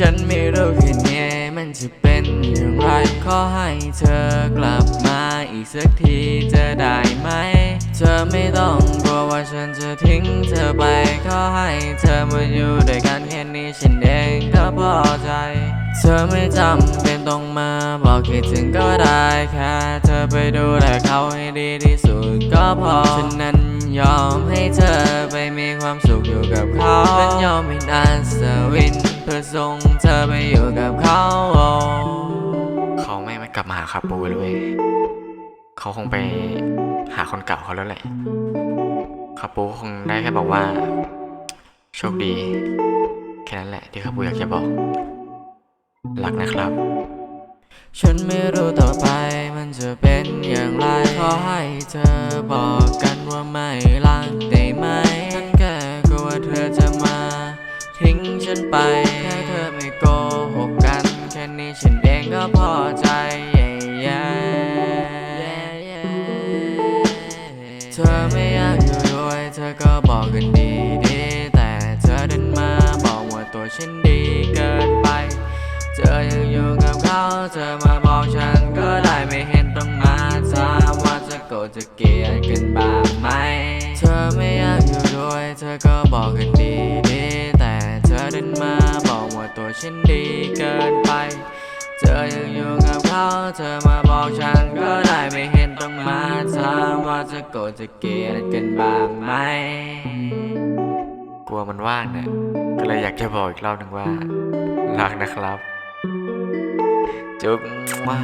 ฉันไม่รู้คืนนี้มันจะเป็นอย่างไร ขอให้เธอกลับมาอีกสักทีจะได้ไหม เธอไม่ต้องกลัวว่าฉันจะทิ้งเธอไป ขอให้เธอมาอยู่ด้วยกันแค่นี้ฉันเองก็พอใจ เธอไม่จำเป็นต้องมาบอกคิดถึงก็ได้แค่เธอไปดูแลเขาให้ดีที่สุดก็พอ ฉันนั้นยอมให้เธอไปมีความสุขอยู่กับเขาฉันยอมเป็นอัศวิน เพื่อส่งเธอไปอยู่กับเขาเขาไม่ไม่กลับมาหาคาปูเลยเว้ยเขาคงไปหาคนเก่าเขาแล้วแหละคาปูคงได้แค่บอกว่า โชคดี แค่นั้นแหละที่คาปูอยากจะบอก รักนะครับ ฉันไม่รู้ต่อไปมันจะเป็นอย่างไร ขอให้เธอบอกกันว่าไม่รักได้ไหมฉันแค่กลัวเธอจะมา ทิ้งฉันไป กันดีดีแต่เธอเดินมาบอกว่าตัวฉันดีเกินไป เธอยังอยู่กับเขาเธอมาบอกฉันก็ได้ไม่เห็นต้องมาถามว่าจะโกรธจะเกลียดกันบ้างไหม เธอไม่อยากอยู่ด้วยเธอก็บอกกันดีดีแต่เธอเดินมาบอกว่าตัวฉันดีเกินไป เธอยังอยู่กับเขาเธอมาบอกฉันก็ได้ไม่เห็นต้องมาถามว่าจะโกรธจะเกลียดกันบ้างไหม กลัวมันว่างเนี่ยก็เลยอยากจะบอกอีกรอบหนึ่งว่ารักนะครับจุ๊บมา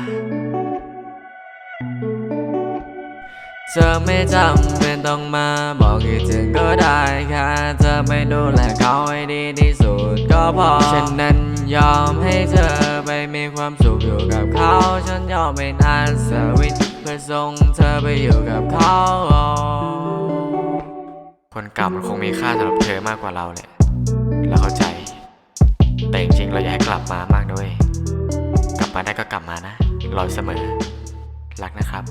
เธอไม่จำเป็นต้องมาบอกคิดถึงก็ได้แค่เธอไม่ดูแลเขาให้ดีที่สุดก็พอ ฉันนั้นยอมให้เธอไปมีความสุขอยู่กับเขา ฉันยอมเป็นอัศวินเพื่อส่งเธอไปอยู่กับเขา คนเก่ามันคงมีค่าสำหรับเธอมากกว่าเราแหละเราเข้าใจ แต่จริงๆเราอยากให้กลับมามากด้วย กลับมาได้ก็กลับมานะรอเสมอ รักนะครับ